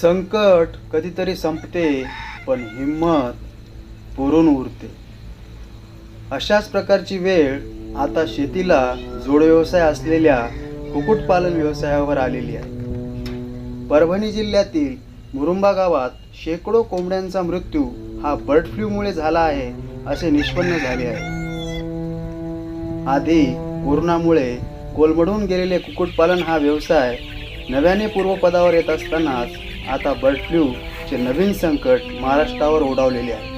संकट कधीतरी संपते पण हिंमत पुरून उरते. अशाच प्रकारची वेळ आता शेतीला जोडव्यवसाय असलेल्या कुक्कुटपालन व्यवसायावर आलेली आहे. परभणी जिल्ह्यातील मुरुंबा गावात शेकडो कोंबड्यांचा मृत्यू हा बर्ड फ्लूमुळे झाला आहे असे निष्पन्न झाले आहे. आधी कोरोनामुळे कोलमडून गेलेले कुक्कुटपालन हा व्यवसाय नव्याने पूर्वपदावर येत असतानाच आता बर्ड फ्लूचे नवीन संकट महाराष्ट्रावर ओढावलेले आहे.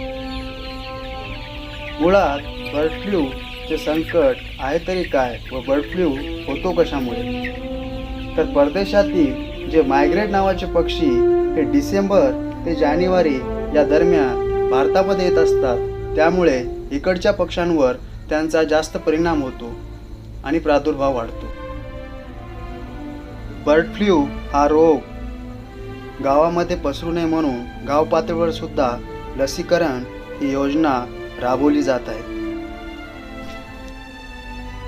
मुळात बर्ड फ्लूचे संकट आहे तरी काय व बर्ड फ्लू होतो कशामुळे? तर परदेशातील जे मायग्रेट नावाचे पक्षी हे डिसेंबर ते जानेवारी या दरम्यान भारतामध्ये येत असतात. त्यामुळे इकडच्या पक्ष्यांवर त्यांचा जास्त परिणाम होतो आणि प्रादुर्भाव वाढतो. बर्ड फ्लू हा रोग गावामध्ये पसरू नये म्हणून गाव पातळीवर सुद्धा लसीकरण ही योजना राबवली जात आहे.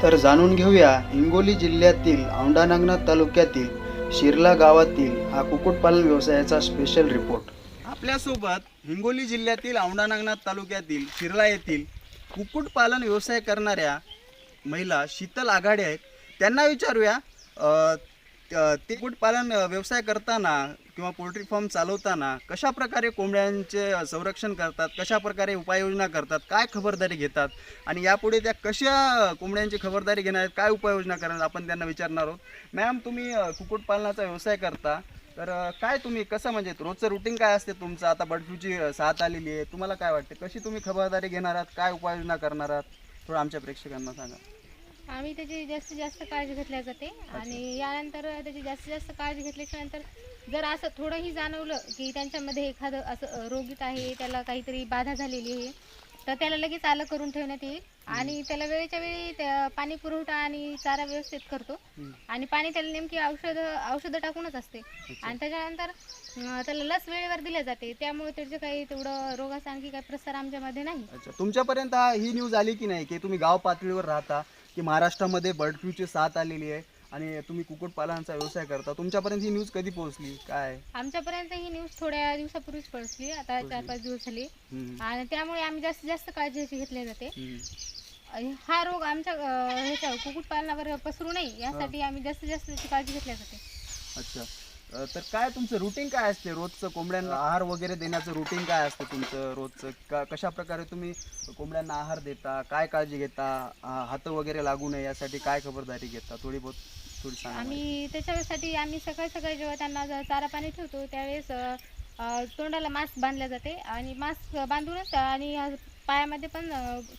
तर जाणून घेऊया हिंगोली जिल्ह्यातील औंढानागनाथ तालुक्यातील शिरला गावातील हा कुक्कुटपालन व्यवसायाचा स्पेशल रिपोर्ट आपल्यासोबत हिंगोली जिल्ह्यातील औंढानागनाथ तालुक्यातील शिरला येथील कुक्कुटपालन व्यवसाय करणाऱ्या महिला शीतल आघाडे आहेत. त्यांना विचारूया ते कुक्कुटपालन व्यवसाय करताना किंवा पोल्ट्री फार्म चालवताना कशा प्रकारे कोंबड्यांचे संरक्षण करतात? कशा प्रकारे उपाययोजना करतात? काय खबरदारी घेतात? आणि यापुढे त्या कशा कोंबड्यांची खबरदारी घेणार आहेत? काय उपाययोजना करणार आपण त्यांना विचारणार आहोत. मॅम तुम्ही कुक्कुटपालनाचा व्यवसाय करता. तर काय तुम्ही कसं म्हणजे रोजचं रुटीन काय असते तुमचं? आता बर्ड फ्लूची साथ आलेली आहे. तुम्हाला काय वाटते? कशी तुम्ही खबरदारी घेणार आहात? काय उपाययोजना करणार आहात? थोडं आमच्या प्रेक्षकांना सांगा. आम्ही त्याची जास्तीत जास्त काळजी घेतल्या जाते. आणि यानंतर त्याची जास्तीत जास्त काळजी घेतल्याच्या नंतर जर असं थोडंही जाणवलं की त्यांच्यामध्ये एखादं असं रोगित आहे त्याला काहीतरी बाधा झालेली आहे तर त्याला लगेच आलं करून ठेवण्यात येईल. आणि त्याला वेळेच्या वेळी पाणी पुरवठा आणि चारा व्यवस्थित करतो. आणि पाणी त्याला नेमकी औषधं औषधं टाकूनच असते. आणि त्याच्यानंतर त्याला लस वेळेवर दिल्या जाते. त्यामुळे त्याचं काही तेवढं रोगाचा आणखी काही प्रसार आमच्यामध्ये नाही. तुमच्यापर्यंत ही न्यूज आली की नाही? की तुम्ही गाव पातळीवर राहता की महाराष्ट्रामध्ये बर्ड फ्लूची साथ आलेली आहे आणि तुम्ही कुक्कुटपालनाचा व्यवसाय करता. तुमच्यापर्यंत ही न्यूज कधी पोहोचली? काय? आमच्यापर्यंत ही न्यूज थोड्या दिवसापूर्वीच पोहोचली. आता चार पाच दिवस झाले. आणि त्यामुळे आम्ही जास्तीत जास्त काळजी याची घेतली जाते. हा रोग आमच्या ह्याच्या कुक्कुटपालनावर पसरू नये यासाठी आम्ही जास्तीत जास्त त्याची काळजी घेतली जाते. अच्छा. अ, तर काय तुमचं रुटीन काय असते रोजचं? कोंबड्यांना आहार वगैरे देण्याचं रुटीन काय असतं तुमचं रोजचं? का कशा प्रकारे तुम्ही कोंबड्यांना आहार देता? काय काळजी घेता? आ, हात वगैरे लागू नये यासाठी काय खबरदारी घेता? थोडी बहुत थोडी सांगा मला. आम्ही त्याच्यासाठी आम्ही सकाळी सकाळी जेव्हा त्यांना ज- चारा पाणी ठेवतो त्यावेळेस अं, अं, तोंडाला मास्क बांधल्या जाते आणि मास्क बांधूनच आणि अं, पायामध्ये पण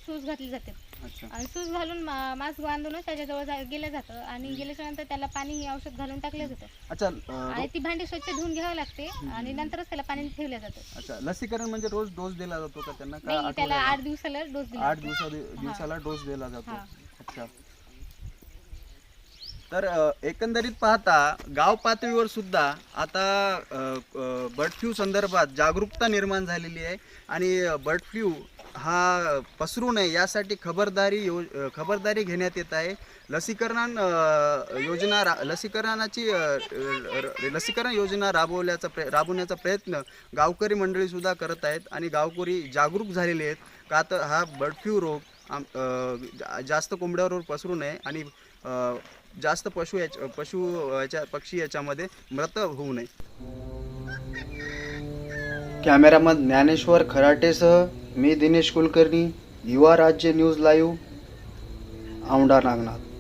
शूज घातले जाते. अच्छा. आणि शूज घालून मा- मास्क बांधूनच त्याच्याजवळ जा- गेलं जातं. आणि गेल्याच्यानंतर त्याला पाणी हे औषध घालून टाकलं जातं. अच्छा अ, आणि ती भांडी स्वच्छ धुवून घ्यावी लागते आणि नंतरच त्याला पाणी ठेवलं जातं. अच्छा लसीकरण म्हणजे रोज डोस दिला जातो का त्यांना? का नाही त्याला आठवड्याला? आठ दिवसाला डोस दिला आठ दिवसा दिवसाला डोस दिला जातो. हा. अच्छा. तर अ, एकंदरीत पाहता गाव पातळीवर सुद्धा आता बर्ड फ्लू संदर्भात जागरूकता निर्माण झालेली आहे. आणि बर्ड फ्लू हा पसरू नये यासाठी खबरदारी यो खबरदारी घेण्यात येत आहे. लसीकरण योजना रा लसीकरणाची र- लसीकरण योजना राबवल्याचा प्र राबवण्याचा प्रयत्न गावकरी मंडळीसुद्धा करत आहेत आणि गावकरी जागरूक झालेले आहेत का तर हा बर्ड फ्लू रोग आम जास्त कोंबड्यावर पसरू नये आणि जास्त पशु याच्या पशु याच्या पक्षी याच्यामध्ये मृत होऊ नये. कॅमेरामन ज्ञानेश्वर खराटेसह मी दिनेश कुलकर्णी युवा राज्य न्यूज लाईव्ह औंढा नागनाथ.